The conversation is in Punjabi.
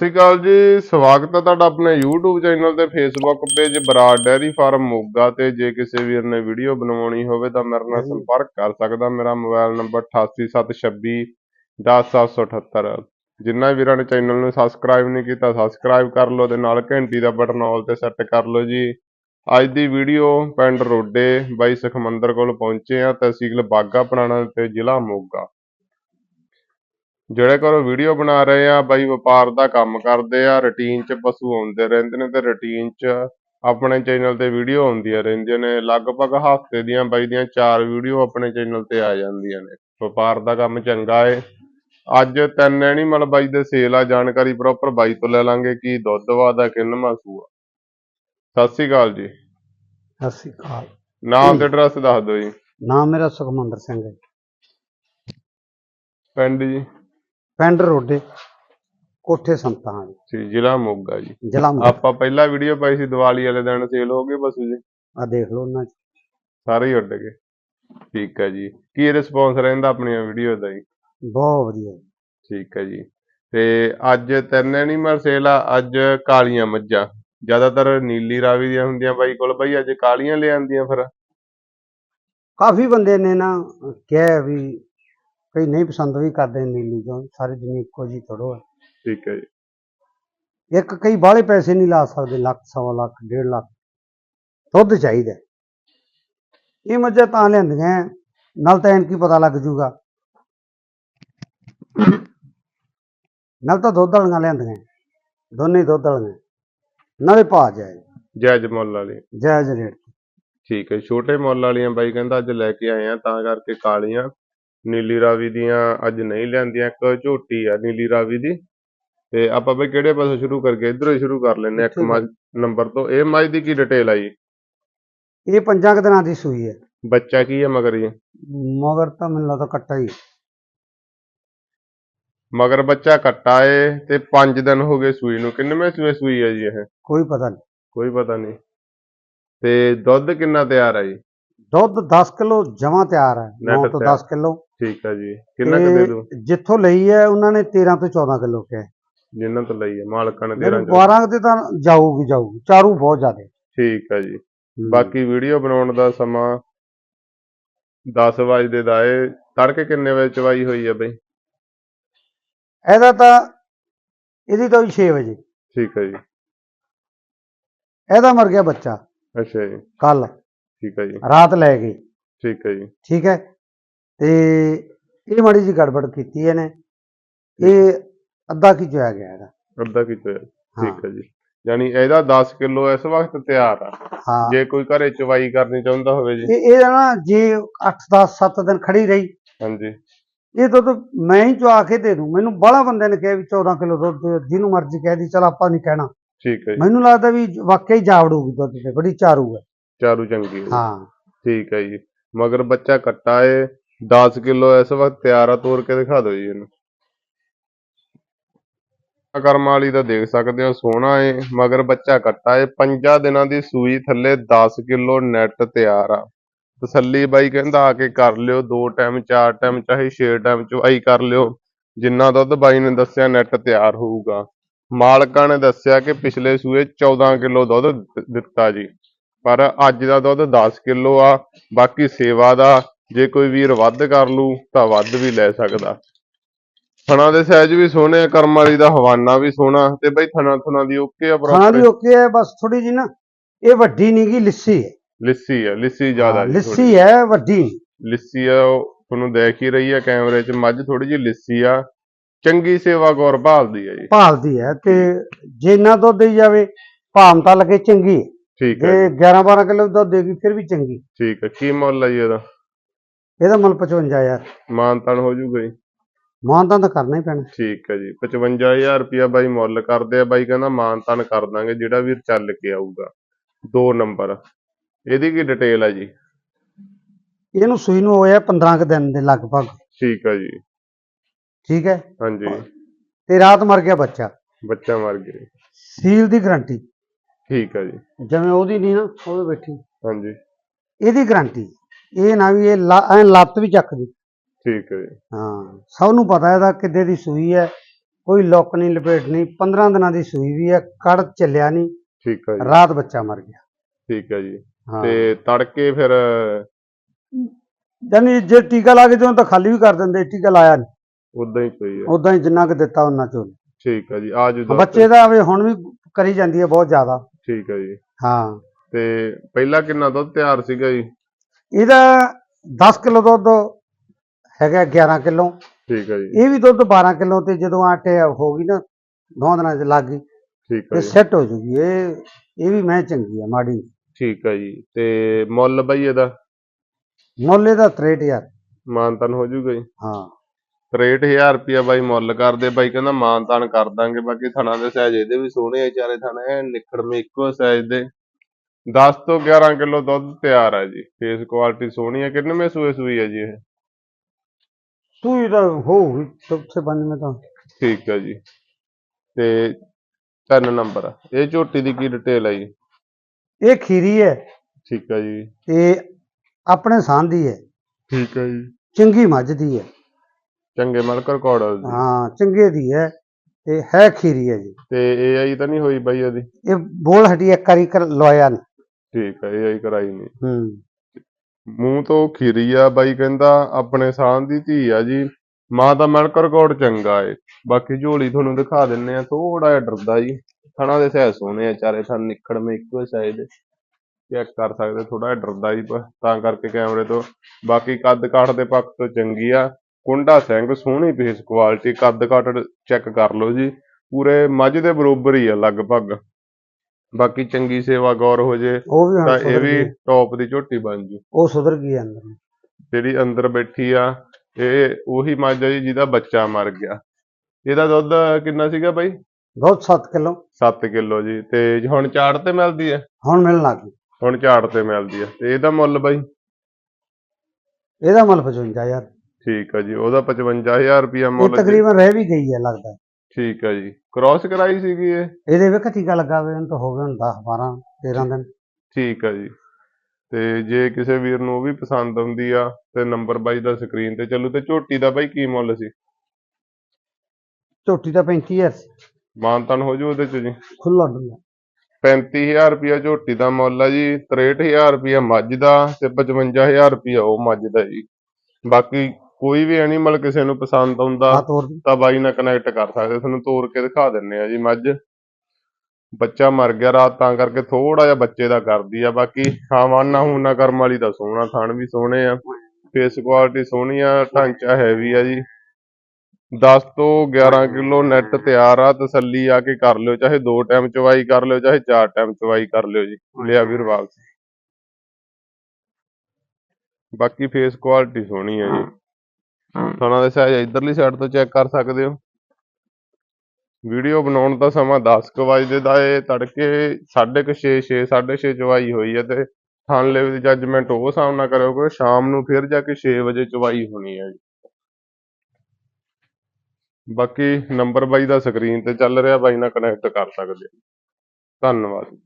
ਸਤਿ ਸ਼੍ਰੀ ਅਕਾਲ ਜੀ ਸਵਾਗਤ ਹੈ ਤੁਹਾਡਾ ਆਪਣੇ YouTube ਚੈਨਲ ਤੇ Facebook page Brar dairy farm Moga ਤੇ। ਜੇ ਕਿਸੇ ਵੀਰ ਨੇ ਵੀਡੀਓ ਬਣਵਾਉਣੀ ਹੋਵੇ ਤਾਂ ਮੇਰੇ ਨਾਲ ਸੰਪਰਕ ਕਰ ਸਕਦਾ। ਮੇਰਾ ਮੋਬਾਈਲ ਨੰਬਰ 8876 10778 ਜਿਨ੍ਹਾਂ ਵੀਰਾਂ ਨੇ ਚੈਨਲ ਨੂੰ ਸਬਸਕ੍ਰਾਈਬ ਨਹੀਂ ਕੀਤਾ ਸਬਸਕ੍ਰਾਈਬ ਕਰ ਲਓ ਤੇ ਨਾਲ ਘੰਟੀ ਦਾ ਬਟਨ ਆਲ ਤੇ ਸੈੱਟ ਕਰ ਲਓ ਜੀ। ਅੱਜ ਦੀ ਵੀਡੀਓ ਪਿੰਡ ਰੋਡੇ ਬਾਈ ਸੁਖਮੰਦਰ ਕੋਲ ਪਹੁੰਚੇ ਆ ਤਹਿਸੀਲ ਬਾਗਾ ਪੁਰਾਣਾ ਤੇ ਜ਼ਿਲ੍ਹਾ ਮੋਗਾ। ਜਿਹੜੇ ਕੋਲ ਵੀਡੀਓ ਬਣਾ ਰਹੇ ਆ ਬਾਈ ਵਪਾਰ ਦਾ ਕੰਮ ਕਰਦੇ ਆ ਰੁਟੀਨ 'ਚ ਪਸ਼ੂ ਆਉਂਦੇ ਰਹਿੰਦੇ ਨੇ ਤੇ ਰੁਟੀਨ 'ਚ ਆਪਣੇ ਚੈਨਲ ਤੇ ਵੀਡੀਓ ਆਉਂਦੀਆਂ ਰਹਿੰਦੀਆਂ ਨੇ। ਲਗਭਗ ਹਫ਼ਤੇ ਦੀਆਂ ਬਾਈ ਦੀਆਂ ਚਾਰ ਵੀਡੀਓ ਆਪਣੇ ਚੈਨਲ ਤੇ ਆ ਜਾਂਦੀਆਂ ਨੇ। ਵਪਾਰ ਦਾ ਕੰਮ ਚੰਗਾ ਏ। ਅੱਜ ਤਿੰਨ ਐਨੀਮਲ ਬਾਈ ਦੇ ਸੇਲ ਆ ਜਾਣਕਾਰੀ ਪ੍ਰੋਪਰ ਬਾਈ ਤੋਂ ਲੈ ਲਾਂਗੇ ਕੀ ਦੁੱਧ ਵਾਦਾ ਕਿੰਨਵਾਂ ਸੂਆ ਸਤਿ ਸ੍ਰੀ ਅਕਾਲ ਜੀ। ਸਤਿ ਸ਼੍ਰੀ ਅਕਾਲ। ਨਾਮ ਤੇ ਐਡਰੈਸ ਦੱਸ ਦਿਓ ਜੀ। ਨਾਮ ਮੇਰਾ ਸੁਖਮੰਦਰ ਸਿੰਘ ਹੈ। ਪਿੰਡ ਜੀ। ਪਿੰਡ ਰੋਡੇ ਕੋਠੇ ਸੰਤਾਂ ਵਾਲੀ। ਜੀ ਜ਼ਿਲ੍ਹਾ ਮੋਗਾ ਜੀ। ਜ਼ਿਲ੍ਹਾ ਆਪਾਂ ਪਹਿਲਾਂ ਵੀਡੀਓ ਪਾਈ ਸੀ ਦੀਵਾਲੀ ਵਾਲੇ ਦਿਨ ਸੇਲ ਹੋ ਗਏ ਪਸ਼ੂ ਜੀ। ਆ ਦੇਖ ਲਓ ਉਹਨਾਂ 'ਚ। ਸਾਰੇ ਹੀ ਉੱਡ ਗਏ। ਠੀਕ ਹੈ ਜੀ। ਕੀ ਰਿਸਪੌਂਸ ਰਹਿੰਦਾ ਆਪਣੀਆਂ ਵੀਡੀਓ ਦਾ ਜੀ? ਬਹੁਤ ਵਧੀਆ। ਜੀ। ਠੀਕ ਹੈ ਜੀ। ਤੇ ਅੱਜ ਤਿੰਨ ਐਨੀਮਲ ਸੇਲ ਆ ਅੱਜ ਕਾਲੀਆਂ ਮੱਝਾਂ। ਜ਼ਿਆਦਾਤਰ ਨੀਲੀ ਰਾਵੀ ਦੀਆਂ ਹੁੰਦੀਆਂ ਬਾਈ ਕੋਲ। ਬਾਈ ਅੱਜ ਕਾਲੀਆਂ ਲੈ ਆਂਦੀਆਂ ਫਿਰ? ਕਾਫੀ ਬੰਦੇ ਨੇ ਨਾ ਕਿਹਾ ਵੀ ਕਈ ਨਹੀਂ ਪਸੰਦ ਵੀ ਕਰਦੇ ਨੀਲੀ ਕਿਉਂ ਸਾਰੇ ਦਿਨ ਇੱਕੋ ਜੀ ਥੋੜੋ ਹੈ ਠੀਕ ਹੈ ਜੀ। ਇੱਕ ਕਈ ਬਾਹਲੇ ਪੈਸੇ ਨਹੀਂ ਲਾ ਸਕਦੇ ਲੱਖ ਸਵਾ ਲੱਖ ਡੇਢ ਲੱਖ। ਦੁੱਧ ਚਾਹੀਦਾ। ਇਹ ਮੱਝਾਂ ਤਾਂ ਲੈਂਦੀਆਂ ਨਾਲ ਤਾਂ ਕੀ ਪਤਾ ਲੱਗ ਜੂਗਾ। ਨਾਲ ਤਾਂ ਦੁੱਧ ਵਾਲੀਆਂ ਲੈਂਦੀਆਂ ਦੋਨੇ ਦੁੱਧ ਵਾਲੀਆਂ। ਨਾਲੇ ਪਾ ਜਾਏ ਜਾਇਜ਼ ਮੁੱਲ ਵਾਲੀ। ਜਾਇਜ਼ ਰੇਟ। ਠੀਕ ਹੈ ਛੋਟੇ ਮੁੱਲ ਵਾਲੀਆਂ ਬਾਈ ਕਹਿੰਦਾ ਅੱਜ ਲੈ ਕੇ ਆਏ ਆ ਤਾਂ ਕਰਕੇ ਕਾਲੀਆਂ। ਨੀਲੀ ਰਾਵੀ ਦੀਆਂ ਅੱਜ ਨਹੀਂ ਲਿਆਂਦੀਆਂ ਇੱਕ ਝੋਟੀ ਆ ਨੀਲੀ ਰਾਵੀ ਦੀ। ਤੇ ਆਪਾਂ ਬਈ ਕਿਹੜੇ ਪਾਸੋਂ ਸ਼ੁਰੂ ਕਰਕੇ ਇਧਰੋਂ ਹੀ ਸ਼ੁਰੂ ਕਰ ਹਾਂ ਇੱਕ। ਮੱਝ ਨੰਬਰ ਤੋਂ। ਇਹ ਮੱਝ ਦੀ ਕੀ ਡਿਟੇਲ ਆ ਜੀ? ਇਹ ਪੰਜਾਂ ਕੁ ਦਿਨਾਂ ਦੀ ਸੂਈ ਹੈ। ਬੱਚਾ ਕੀ ਹੈ ਮਗਰ ਜੀ? ਮਗਰ ਤਾਂ ਮੈਨੂੰ ਲੱਗਦਾ ਕੱਟਾ ਹੀ ਹੈ। ਮਗਰ ਬੱਚਾ ਕੱਟਾ ਏ ਤੇ 5 ਦਿਨ ਹੋ ਗਏ ਸੂਈ ਨੂੰ। ਕਿੰਨਵੇਂ ਸੂਏ ਸੂਈ ਹੈ ਜੀ ਇਹ? ਕੋਈ ਪਤਾ ਨਹੀਂ। ਕੋਈ ਪਤਾ ਨਹੀਂ। ਤੇ ਦੁੱਧ ਕਿੰਨਾ ਤਿਆਰ ਹੈ ਜੀ? ਦੁੱਧ 10 ਕਿਲੋ ਜਮਾ ਤਿਆਰ ਹੈ ਨੈਟ 9 ਤੋਂ ਤਿਆਰ। 10 ਕਿਲੋ। ਠੀਕ ਹੈ ਜੀ। ਕਿੰਨਾ ਕੁ ਦੇ ਦੂ ਜਿੱਥੋਂ ਲਈ ਹੈ ਉਹਨਾਂ ਨੇ 13 ਤੋਂ 14 ਕਿਲੋ ਕਿਹਾ। ਜਿੰਨਾਂ ਤੋਂ ਲਈ ਹੈ ਮਾਲਕਾਂ ਨੇ ਮੇਰੇ 13 ਚ 12 ਤੇ ਤਾਂ ਜਾਊਗੀ ਜਾਊਗੀ। ਚਾਰੂ ਬਹੁਤ ਜ਼ਿਆਦਾ। ਠੀਕ ਹੈ ਜੀ। ਬਾਕੀ ਵੀਡੀਓ ਬਣਾਉਣ ਦਾ ਸਮਾਂ 10 ਵਜੇ ਦਾ ਏ। ਤੜਕੇ ਕਿੰਨੇ ਵਜੇ ਚਵਾਈ ਹੋਈ ਹੈ ਬਈ? ਇਹਦਾ ਤਾਂ ਇਹਦੀ ਤਾਂ 6 ਵਜੇ। ਠੀਕ ਹੈ ਜੀ। ਇਹਦਾ ਮਰ ਗਿਆ ਬੱਚਾ। ਅੱਛਾ ਜੀ। ਕੱਲ ਠੀਕ ਹੈ ਜੀ। ਰਾਤ ਲੈ ਗਈ। ਠੀਕ ਹੈ ਜੀ। ਠੀਕ ਹੈ। ਤੇ ਇਹ ਮਾੜੀ ਜੀ ਗੜਬੜ ਕੀਤੀ ਇਹਨੇ। ਇਹ ਅੱਧਾ ਕੀ ਚੋਇਆ ਗਿਆ ਇਹਦਾ। ਅੱਧਾ ਕੀ ਚੋਇਆ। ਹਾਂ। ਠੀਕ ਹੈ ਜੀ। ਯਾਨੀ ਇਹਦਾ 10 ਕਿਲੋ ਇਸ ਵਕਤ ਤਿਆਰ ਆ। ਹਾਂ। ਜੇ ਕੋਈ ਘਰੇ ਚਵਾਈ ਕਰਨੀ ਚਾਹੁੰਦਾ ਹੋਵੇ ਜੀ। ਇਹ ਇਹ ਨਾ ਜੇ 8 10 7 ਦਿਨ ਖੜੀ ਰਹੀ। ਹਾਂਜੀ। ਇਹ ਦੁੱਧ ਮੈਂ ਹੀ ਚਵਾ ਕੇ ਦੇ ਦੂੰ। ਮੈਨੂੰ ਬਾਹਲਾ ਬੰਦੇ ਨੇ ਕਿਹਾ ਵੀ 14 ਕਿਲੋ ਦੁੱਧ ਜਿਹਨੂੰ ਮਰਜ਼ੀ ਕਹਿ ਦੀ ਚਲ ਆਪਾਂ ਨਹੀਂ ਕਹਿਣਾ। ਠੀਕ ਹੈ ਮੈਨੂੰ ਲੱਗਦਾ ਵੀ ਵਾਕਈ ਜਾਵੜੂਗੀ ਦੁੱਧ ਤੇ ਬੜੀ ਚਾਰੂ ਹੈ। ਚਾਰੂ ਚੰਗੀ ਹੈ। ਠੀਕ ਹੈ ਜੀ। ਮਗਰ ਬੱਚਾ ਕੱਟਾ ਏ 10 ਕਿਲੋ ਇਸ ਵਕਤ ਤਿਆਰ ਆ ਤੋੜ ਕੇ ਦਿਖਾ ਦਿਓ ਜੀ ਇਹਨੂੰ। ਕਰਮ ਵਾਲੀ ਦਾ ਦੇਖ ਸਕਦੇ ਹੋ ਸੋਹਣਾ ਏ। ਮਗਰ ਬੱਚਾ ਕੱਟਾ ਏ ਪੰਜਾਂ ਦਿਨਾਂ ਦੀ ਸੂਈ ਥੱਲੇ 10 ਕਿਲੋ ਨੈਟ ਤਿਆਰ ਆ। ਤਸੱਲੀ ਬਾਈ ਕਹਿੰਦਾ ਆ ਕੇ ਕਰ ਲਿਓ ਦੋ ਟਾਈਮ ਚਾਰ ਟਾਈਮ ਚਾਹੇ ਛੇ ਟਾਈਮ ਚਵਾਈ ਕਰ ਲਿਓ। ਜਿੰਨਾ ਦੁੱਧ ਬਾਈ ਨੇ ਦੱਸਿਆ ਨੈਟ ਤਿਆਰ ਹੋਊਗਾ। ਮਾਲਕਾਂ ਨੇ ਦੱਸਿਆ ਕਿ ਪਿਛਲੇ ਸੂਏ 14 ਕਿਲੋ ਦੁੱਧ ਦਿੱਤਾ ਜੀ। ਪਰ ਅੱਜ ਦਾ ਦੁੱਧ 10 ਕਿਲੋ ਆ ਬਾਕੀ ਸੇਵਾ ਦਾ ਜੇ ਕੋਈ ਵੀਰ ਵੱਧ ਕਰ ਲੂ ਤਾਂ ਵੱਧ ਵੀ ਲੈ ਸਕਦਾ। ਥਣਾ ਦੇ ਸਾਈਜ਼ ਵੀ ਸੋਹਣੇ ਆ ਕਰਮ ਵਾਲੀ ਦਾ ਹਵਾਨਾ ਵੀ ਸੋਹਣਾ ਤੇ ਬਈ ਥਣਾ ਥਣਾ ਦੀ ਓਕੇ ਆ ਦੀ ਪ੍ਰੋਪਰ ਓਕੇ ਹੈ ਬਸ ਥੋੜੀ ਜੀ ਨਾ ਇਹ ਵੱਡੀ ਨਹੀਂ ਗੀ ਲਿੱਸੀ ਹੈ। ਲਿੱਸੀ ਆ ਲਿੱਸੀ ਜ਼ਿਆਦਾ ਹਾਂ, ਜੀ ਲਿੱਸੀ ਹੈ ਵੱਡੀ। ਲਿੱਸੀ ਆ ਤੁਹਾਨੂੰ ਦੇਖ ਹੀ ਰਹੀ ਆ ਕੈਮਰੇ 'ਚ ਮੱਝ ਥੋੜੀ ਜਿਹੀ ਲਿੱਸੀ ਆ। ਚੰਗੀ ਸੇਵਾ ਗੌਰ ਭਾਲਦੀ ਆ ਜੀ। ਭਾਲਦੀ ਹੈ ਤੇ ਜਿੰਨਾ ਦੁੱਧ ਦੇਈ ਜਾਵੇ ਭਾਮ ਤਾਂ ਲੱਗੇ ਚੰਗੀ ਹੈ। ਠੀਕ ਹੈ ਜੇ। 11 12 ਕਿਲੋ ਦੁੱਧ ਦੇਗੀ ਫਿਰ ਵੀ ਚੰਗੀ। ਠੀਕ ਹੈ ਕੀ ਮੁੱਲ ਜੀ ਇਹਦਾ? ਇਹਦਾ ਮੁੱਲ 55000 ਮਾਨਤਾਨ ਹੋ ਜੂਗਾ ਜੀ। ਮਾਨਤਾਂ ਤਾਂ ਕਰਨਾ ਹੀ ਪੈਣਾ। ਠੀਕ ਹੈ ਜੀ 55000 ਰੁਪਿਆ ਬਾਈ ਮੁੱਲ ਕਰਦੇ ਆ ਬਾਈ ਕਹਿੰਦਾ ਮਾਨਤਾਨ ਕਰ ਦਾਂਗੇ ਜਿਹੜਾ ਵੀਰ ਚੱਲ ਕੇ ਆਊਗਾ। ਦੋ ਨੰਬਰ ਇਹਦੀ ਕੀ ਡਿਟੇਲ ਹੈ ਜੀ? ਇਹਨੂੰ ਸੂਈ ਨੂੰ ਹੋਇਆ 15 ਕੁ ਦਿਨ ਦੇ ਲਗਭਗ। ਠੀਕ ਹੈ ਜੀ। ਠੀਕ ਹੈ? ਹਾਂਜੀ। ਤੇ ਰਾਤ ਮਰ ਗਿਆ ਬੱਚਾ। ਬੱਚਾ ਮਰ ਗਿਆ। ਸੀਲ ਦੀ ਗਰੰਟੀ। ਠੀਕ ਹੈ ਜੀ। ਜਿਵੇਂ ਉਹਦੀ ਨਹੀਂ ਨਾ ਉਹਦੇ ਬੈਠੀ। ਹਾਂਜੀ। ਇਹਦੀ ਗਰੰਟੀ। ਇਹ ਨਾ ਵੀ ਇਹ ਐਂ ਲੱਤ ਵੀ ਚੱਕਦੀ ਠੀਕ ਹੈ ਜੀ। ਹਾਂ ਸਭ ਨੂੰ ਪਤਾ ਇਹਦਾ ਕਿੱਦੇ ਦੀ ਸੂਈ ਹੈ। ਕੋਈ ਲੁੱਕ ਨਹੀਂ ਲਪੇਟ ਨਹੀਂ। 15 ਦਿਨਾਂ ਦੀ ਸੂਈ ਵੀ ਹੈ ਕੜ ਚੱਲਿਆ ਨਹੀਂ। ਠੀਕ ਹੈ ਜੀ। ਰਾਤ ਬੱਚਾ ਮਰ ਗਿਆ। ਠੀਕ ਹੈ ਜੀ। ਤੇ ਤੜਕੇ ਫਿਰ ਯਾਨੀ ਜੇ ਟੀਕਾ ਲਾ ਕੇ ਦਿਓ ਤਾਂ ਖਾਲੀ ਵੀ ਕਰ ਦਿੰਦੇ ਟੀਕਾ ਲਾਇਆ ਨਹੀਂ। ਉਦਾਂ ਹੀ ਪਈ ਹੈ। ਉਦਾਂ ਹੀ ਜਿੰਨਾ ਕੁ ਦਿੱਤਾ ਉਹਨਾਂ ਚੋਂ। ਠੀਕ ਹੈ ਜੀ। ਦੱਸ ਬੱਚੇ ਦਾ ਵੀ ਹੁਣ ਵੀ ਕਰੀ ਜਾਂਦੀ ਹੈ ਬਹੁਤ ਜ਼ਿਆਦਾ। ਠੀਕ ਹੈ ਜੀ। ਹਾਂ। ਤੇ ਪਹਿਲਾਂ ਕਿੰਨਾ ਦੁੱਧ ਤਿਆਰ ਸੀਗਾ ਜੀ? ਇਹਦਾ 10 ਕਿਲੋ ਦੁੱਧ ਹੈਗਾ 11 ਕਿਲੋ। ਠੀਕ ਹੈ ਜੀ। ਇਹ ਵੀ ਦੁੱਧ 12 ਕਿਲੋ ਤੇ ਜਦੋਂ ਆਟੇ ਹੋ ਗਈ ਨਾ ਦੋ ਦਿਨਾਂ ਚ ਲੱਗ ਗਈ ਠੀਕ ਤੇ ਹੈ ਜੀ। ਸੈੱਟ ਹੋ ਜੂਗੀ। ਇਹ ਇਹ ਵੀ ਮੈਂ ਚੰਗੀ ਆ ਮਾੜੀ ਨੀ। ਠੀਕ ਹੈ ਜੀ। ਤੇ ਮੁੱਲ ਬਈ ਇਹਦਾ? ਮੁੱਲ ਇਹਦਾ 63000 ਮਾਨਤਨ ਹੋ ਜੂਗਾ ਜੀ। ਹਾਂ। 63000 ਰੁਪਿਆ ਬਾਈ ਮੁੱਲ ਕਰਦੇ ਬਾਈ ਕਹਿੰਦਾ ਮਾਨਤਾਨ ਕਰ ਦਾਂਗੇ ਬਾਕੀ ਥਣਾ ਦੇ ਸਾਈਜ਼ ਇਹਦੇ ਵੀ ਸੋਹਣੇ ਆ ਚਾਰੇ ਥਣਾ ਐ ਨਿਖੜਵੇਂ ਇੱਕੋ ਸਾਈਜ਼ ਦੇ। 10 ਤੋਂ 11 ਕਿਲੋ ਦੁੱਧ ਤਿਆਰ ਹੈ ਜੀ ਫੇਸ ਕੁਆਲਿਟੀ ਸੋਹਣੀ ਹੈ ਕਿੰਨਵੇਂ ਸੂਏ ਸੂਈ ਹੈ ਜੀ ਇਹ? ਸੂਈ ਤਾਂ ਹੋਊਗੀ ਚੌਥੇ ਪੰਜਵੇਂ ਤਾਂ। ਠੀਕ ਹੈ ਜੀ। ਤੇ ਤਿੰਨ ਨੰਬਰ ਇਹ ਝੋਟੀ ਦੀ ਕੀ ਡਿਟੇਲ ਹੈ ਜੀ? ਇਹ ਖੀਰੀ ਹੈ। ਠੀਕ ਹੈ ਜੀ। ਤੇ ਆਪਣੇ ਸਾਂ ਦੀ ਹੈ। ਠੀਕ ਹੈ ਜੀ। ਚੰਗੀ ਮੱਝ ਦੀ ਹੈ। ਚੰਗੇ ਮਲਕ ਰਿਕਾਰਡ ਹੈ ਜੀ ਹਾਂ ਚੰਗੇ ਦੀ ਹੈ ਤੇ ਹੈ ਖੀਰੀ ਹੈ ਜੀ। ਤੇ ਏਆਈ ਤਾਂ ਨਹੀਂ ਹੋਈ ਬਾਈ ਇਹਦੀ ਇਹ ਬੋਲ ਹਟੀ ਇੱਕ ਵਾਰੀ ਕਰ ਲਵਾਇਆ ਨੀ। ਠੀਕ ਹੈ ਏਆਈ ਕਰਾਈ ਨਹੀਂ ਹੂੰ। ਮੂੰਹ ਤੋਂ ਖੀਰੀ ਆ ਬਾਈ ਕਹਿੰਦਾ ਆਪਣੇ ਸਾਹ ਦੀ ਧੀ ਆ ਜੀ। ਮਾਂ ਦਾ ਮਿਲਕ ਰਿਕਾਰਡ ਚੰਗਾ ਏ। ਬਾਕੀ ਝੋਲੀ ਤੁਹਾਨੂੰ ਦਿਖਾ ਦਿੰਨੇ ਆ ਥੋੜਾ ਜਿਹਾ ਡਰਦਾ ਜੀ। ਥਣਾ ਦੇ ਸਹਿ ਸੋਹਣੇ ਆ ਚਾਰੇ ਥਣ ਨਿਖੜਵੇਂ ਇੱਕੋ ਸਾਈਜ਼ ਦੇ। ਚੈੱਕ ਕਰ ਸਕਦੇ ਥੋੜਾ ਜਿਹਾ ਡਰਦਾ ਜੀ ਤਾਂ ਕਰਕੇ ਕੈਮਰੇ ਤੋਂ। ਬਾਕੀ ਕੱਦ ਕਾਠ ਦੇ ਪੱਖ ਤੋਂ ਚੰਗੀ ਆ। ਕੁੰਡਾ ਸਿੰਘ ਸੋਹਣੀ ਫੇਸ ਕੁਆਲਿਟੀ ਕੱਦ ਕਾਠ ਚੈੱਕ ਕਰ ਲਓ ਜੀ। ਪੂਰੇ ਮੱਝ ਦੇ ਬਰੋਬਰ ਹੀ ਆ ਲਗਭਗ। ਬਾਕੀ ਚੰਗੀ ਸੇਵਾ ਗੌਰ ਹੋ ਜੇ ਉਹ ਵੀ ਹੁਣ ਤਾਂ ਇਹ ਸੁਧਰ ਵੀ ਗਈ। ਟੌਪ ਦੀ ਝੋਟੀ ਬਣ ਜੂ। ਉਹ ਸੁਧਰ ਗਈ ਅੰਦਰ। ਜਿਹੜੀ ਅੰਦਰ ਬੈਠੀ ਆ ਇਹ ਉਹੀ ਮੱਝ ਆ ਜੀ ਜਿਹਦਾ ਬੱਚਾ ਮਰ ਗਿਆ। ਇਹਦਾ ਦੁੱਧ ਕਿੰਨਾ ਸੀਗਾ ਬਾਈ? ਦੁੱਧ 7 ਕਿਲੋ। 7 ਕਿਲੋ ਜੀ। ਤੇ ਹੁਣ ਝਾੜ ਤੇ ਮਿਲਦੀ ਹੈ ਹੁਣ ਮਿਲਣ ਲੱਗ ਗਈ। ਹੁਣ ਝਾੜ ਤੇ ਮਿਲਦੀ ਹੈ ਤੇ ਇਹਦਾ ਮੁੱਲ ਬਾਈ? ਇਹਦਾ ਮੁੱਲ 55000 ਠੀਕ ਆ ਜੀ ਉਹਦਾ 55000 ਰੁਪਿਆ ਇਹ ਮੁੱਲ ਜੀ। ਤਕਰੀਬਨ ਰਹਿ ਵੀ ਗਈ ਹੈ ਲੱਗਦਾ ਠੀਕ ਆ ਜੀ ਕ੍ਰਾਸ ਕਰਾਈ ਸੀਗੀ ਇਹ? ਇਹਦੇ ਵੇਖ ਟੀਕਾ ਲੱਗਾ ਹੋਇਆ ਤਾਂ ਹੋ ਗਏ ਹੁਣ 10 12 13 ਦਿਨ। ਠੀਕ ਆ ਜੀ ਤੇ ਜੇ ਕਿਸੇ ਵੀਰ ਨੂੰ ਉਹ ਵੀ ਪਸੰਦ ਆਉਂਦੀ ਆ ਤੇ ਨੰਬਰ ਬਾਈ ਦਾ ਸਕਰੀਨ ਤੇ ਚੱਲੂ ਤੇ ਝੋਟੀ ਦਾ ਬਾਈ ਕੀ ਮੁੱਲ ਸੀ? ਝੋਟੀ ਦਾ 35000 ਸੀ। ਮਾਨਤਨ ਹੋ ਜੂ ਉਹਦੇ ਚ ਜੀ। ਖੁੱਲਾ ਡੁੱਲਾ 35000 ਰੁਪਿਆ ਝੋਟੀ ਦਾ ਮੁੱਲ ਆ ਜੀ 63000 ਰੁਪਿਆ ਮੱਝ ਦਾ ਤੇ 55000 ਰੁਪਿਆ ਉਹ ਮੱਝ ਦਾ ਜੀ। ਬਾਕੀ ਕੋਈ ਵੀ ਐਨੀਮਲ ਕਿਸੇ ਨੂੰ ਪਸੰਦ ਆਉਂਦਾ ਤੋਰ ਦੀ। ਤਾਂ ਬਾਈ ਨਾਲ ਕਨੈਕਟ ਕਰ ਸਕਦੇ ਤੁਹਾਨੂੰ ਤੋੜ ਕੇ ਦਿਖਾ ਦਿੰਨੇ ਆ ਜੀ ਮੱਝ ਬੱਚਾ ਮਰ ਗਿਆ ਰਾਤ ਤਾਂ ਕਰਕੇ ਥੋੜਾ ਜਿਹਾ ਬੱਚੇ ਦਾ ਕਰਦੀ ਆ। ਬਾਕੀ ਹਾਂ ਵਾਨਾ ਹੂਨਾ ਕਰਮ ਵਾਲੀ ਦਾ ਸੋਹਣਾ ਥਣ ਵੀ ਸੋਹਣੇ ਆ। ਫੇਸ ਕੁਆਲਿਟੀ ਸੋਹਣੀ ਆ ਢਾਂਚਾ ਹੈਵੀ ਆ ਜੀ। 10 ਤੋਂ 11 ਕਿਲੋ ਨੈਟ ਤਿਆਰ ਆ ਤਸੱਲੀ ਆ ਕੇ ਕਰ ਲਿਓ। ਚਾਹੇ ਦੋ ਟਾਈਮ ਚਵਾਈ ਕਰ ਲਿਓ ਚਾਹੇ ਚਾਰ ਟਾਈਮ ਚਵਾਈ ਕਰ ਲਿਓ ਜੀ। ਲਿਆ ਵੀਰ ਵਾਪਸ। ਬਾਕੀ ਫੇਸ ਕੁਆਲਿਟੀ ਸੋਹਣੀ ਆ ਜੀ। ਥਣਾ ਦੇ ਸਾਈਜ਼ ਇਧਰਲੀ ਸਾਈਡ ਤੋਂ ਚੈੱਕ ਕਰ ਸਕਦੇ ਹੋ। ਵੀਡੀਓ ਬਣਾਉਣ ਦਾ ਸਮਾਂ 10:00 ਵਜੇ ਦਾ ਏ, ਤੜਕੇ 6:30 6 6:30 ਚਵਾਈ ਹੋਈ ਹੈ ਤੇ ਥਣ ਲੈਵਲ ਦੀ ਜੱਜਮੈਂਟ ਉਹ ਹਿਸਾਬ ਨਾਲ ਸ਼ਾਮ ਨੂੰ ਫਿਰ ਜਾ ਕੇ 6 ਵਜੇ ਚਵਾਈ ਹੋਣੀ ਹੈ ਜੀ। ਬਾਕੀ ਨੰਬਰ ਬਾਈ ਦਾ ਸਕਰੀਨ ਤੇ ਚੱਲ ਰਿਹਾ, ਬਾਈ ਨਾਲ ਕਨੈਕਟ ਕਰ ਸਕਦੇ ਹੋ। ਧੰਨਵਾਦ।